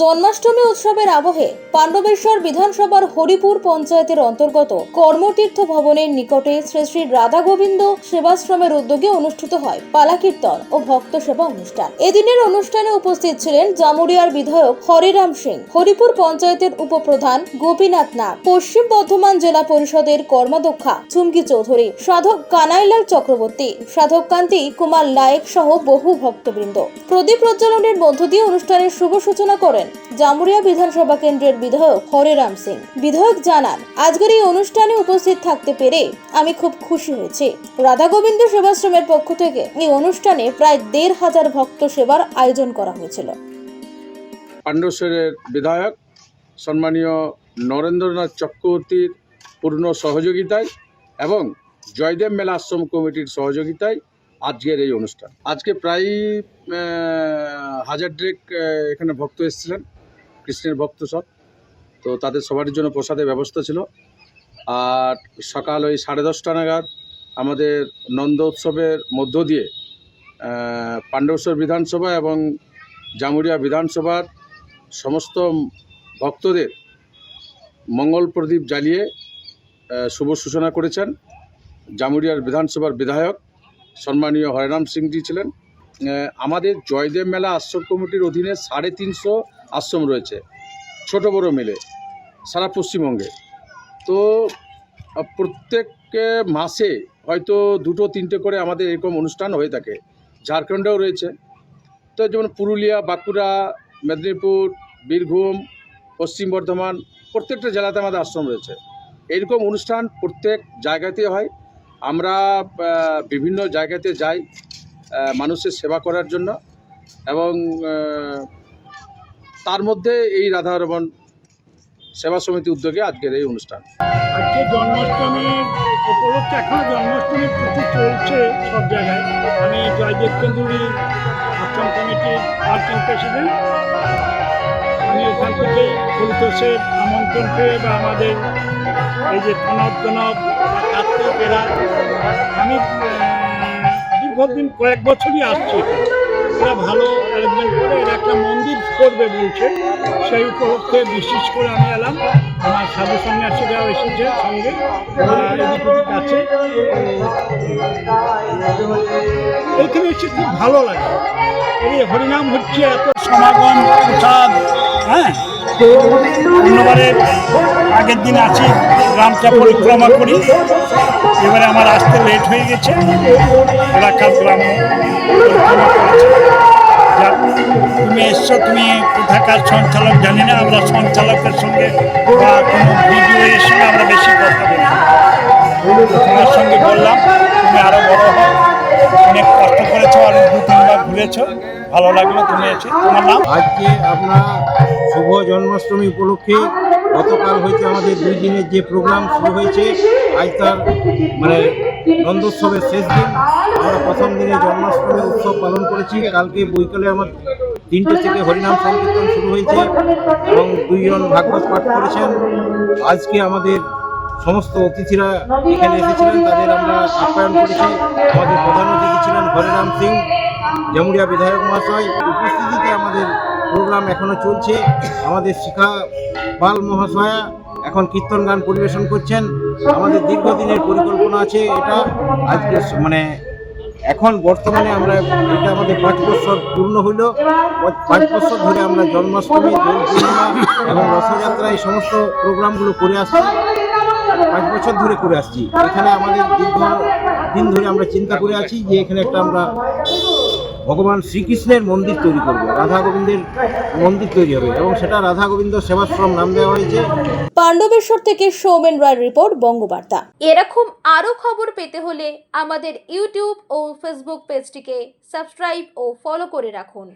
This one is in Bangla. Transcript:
জন্মাষ্টমী উৎসবের আবহে পাণ্ডবেশ্বর বিধানসভার হরিপুর পঞ্চায়েতের অন্তর্গত কর্মতীর্থ ভবনের নিকটে শ্রী শ্রী রাধা গোবিন্দ সেবাশ্রমের উদ্যোগে অনুষ্ঠিত হয় পালা কীর্তন ও ভক্ত সেবা অনুষ্ঠান। এদিনের অনুষ্ঠানে উপস্থিত ছিলেন জামুরিয়ার বিধায়ক হরিরাম সিং, হরিপুর পঞ্চায়েতের উপপ্রধান গোপীনাথ নাথ পশ্চিম বর্ধমান জেলা পরিষদের কর্মাধ্যক্ষা চুমকি চৌধুরী, সাধক কানাইলাল চক্রবর্তী, সাধক কান্তি কুমার লায়েক সহ বহু ভক্তবৃন্দ। প্রদীপ প্রজ্বলনের মধ্য দিয়ে অনুষ্ঠানের শুভ সূচনা করেন জামুরিয়া বিধানসভা কেন্দ্রের বিধায়ক হরিরাম সিং। বিধায়ক জানান, আজকের এই অনুষ্ঠানে উপস্থিত থাকতে পেরে আমি খুব খুশি হয়েছি। রাধা গোবিন্দ সেবাশ্রমের পক্ষ থেকে এই অনুষ্ঠানে প্রায় দেড় হাজার ভক্ত সেবার আয়োজন করা হয়েছিল। পাণ্ডবেশ্বরের বিধায়ক, সম্মানীয় নরেন্দ্রনাথ চক্রবর্তীর পূর্ণ সহযোগিতায় এবং জয়দেব মেলা আশ্রম কমিটির সহযোগিতায় আজকের এই অনুষ্ঠান। আজকে প্রায় হাজার ডেক এখানে ভক্ত এসেছিলেন, কৃষ্ণের ভক্ত সব। তো তাদের সবার জন্য প্রসাদের ব্যবস্থা ছিল। আর সকাল ওই সাড়ে দশটা নাগাদ আমাদের নন্দ উৎসবের মধ্য দিয়ে পাণ্ডবেশ্বর বিধানসভা এবং জামুরিয়া বিধানসভার সমস্ত ভক্তদের মঙ্গল প্রদীপ জ্বালিয়ে শুভ সূচনা করেছেন জামুরিয়ার বিধানসভার বিধায়ক সম্মানীয় হরিরাম সিংজি ছিলেন আমাদের জয়দেব মেলা আশ্রম কমিটির অধীনে সাড়ে তিনশো আশ্রম রয়েছে, ছোট বড় মিলে, সারা পশ্চিমবঙ্গে। তো প্রত্যেক মাসে হয়তো দুটো, তিনটে করে আমাদের এরকম অনুষ্ঠান হয়ে থাকে, ঝাড়খণ্ডেও রয়েছে। তো যেমন পুরুলিয়া, বাঁকুড়া, মেদিনীপুর, বীরভূম, পশ্চিম বর্ধমান, প্রত্যেকটা জেলাতে আমাদের আশ্রম রয়েছে। এরকম অনুষ্ঠান প্রত্যেক জায়গাতে হয়। আমরা বিভিন্ন জায়গাতে যাই মানুষের সেবা করার জন্য এবং তার মধ্যে এই রাধারমন সেবা সমিতি উদ্যোগে আজকের এই অনুষ্ঠান। আজকে উপলক্ষে চলছে সব জায়গায়। আমি জয়দেব আশ্রম কমিটির প্রেসিডেন্ট। আমি ওখান থেকে ফুলতোষের আমন্ত্রণ পেয়ে বা আমাদের এই যে প্রণব কার্তিক এরা আমি দীর্ঘদিন কয়েক বছরই আসছি এখানে। এরা ভালো অ্যারেঞ্জমেন্ট করে, এরা একটা মন্দির করবে বলছে। সেই উপলক্ষে বিশেষ করে আমি এলাম। আমার সাধু সন্ন্যাসীরাও এসেছে সঙ্গে। আছে। এইখানে এসে খুব ভালো লাগে। এই হরিনাম হচ্ছে এত সমাগম প্রসাদ হ্যাঁ? অন্যবারে আগের দিন আছি, গ্রামটা পরিক্রমা করি। এবারে আমার আসতে লেট হয়ে গেছে। এলাকার গ্রাম তুমি এসছো, তুমি কোথাকার সঞ্চালক জানি না, আমরা সঞ্চালকের সঙ্গে বা কোনো ভিডিও এর সঙ্গে আমরা বেশি কথা বলি। তোমার সঙ্গে বললাম, তুমি আরও বড় হও। অনেক কষ্ট করেছ আর দু তিনবার ঘুরেছো ভালো লাগল, তুমি এসে তোমার নাম? আজকে আপনার শুভ জন্মাষ্টমী উপলক্ষে গতকাল হয়েছে আমাদের দুই দিনের যে প্রোগ্রাম শুরু হয়েছে, আজ তার মানে নন্দোৎসবের শেষ দিন। আমরা প্রথম দিনে জন্মাষ্টমী উৎসব পালন করেছি। কালকে বৈকালে আমার তিনটে থেকে হরিনাম সংকীর্তন শুরু হয়েছে এবং দুইজন ভাগবত পাঠ করেছেন। আজকে আমাদের সমস্ত অতিথিরা এখানে এসেছিলেন, তাদের আমরা আপ্যায়ন করেছি। আমাদের প্রধান অতিথি ছিলেন হরিরাম সিং জামুরিয়া বিধায়ক মহাশয়। উপস্থিতিতে আমাদের প্রোগ্রাম এখনও চলছে। আমাদের শিখা পাল মহাশয়া এখন কীর্তন গান পরিবেশন করছেন। আমাদের দীর্ঘদিনের পরিকল্পনা আছে এটা। আজকে মানে এখন বর্তমানে আমরা এটা আমাদের পাঁচ বছর পূর্ণ হইল। পাঁচ- পাঁচ বছর ধরে আমরা জন্মাষ্টমী, দোল পূর্ণিমা এবং রথযাত্রা এই সমস্ত প্রোগ্রামগুলো করে আসছি। পাঁচ বছর ধরে করে আসছি। এখানে আমাদের দীর্ঘ দিন ধরে আমরা চিন্তা করে আছি যে এখানে একটা আমরা ভগবান শ্রীকৃষ্ণের মন্দির তৈরি করবে রাধা গোবিন্দের মন্দির তৈরি হবে এবং সেটা রাধা গোবিন্দ সেবাশ্রম নাম দেওয়া হয়েছে। পাণ্ডবেশ্বর থেকে সৌমেন রায়ের রিপোর্ট বঙ্গবার্তা। এরকম আরও খবর পেতে হলে আমাদের ইউটিউব ও ফেসবুক পেজটিকে সাবস্ক্রাইব ও ফলো করে রাখুন।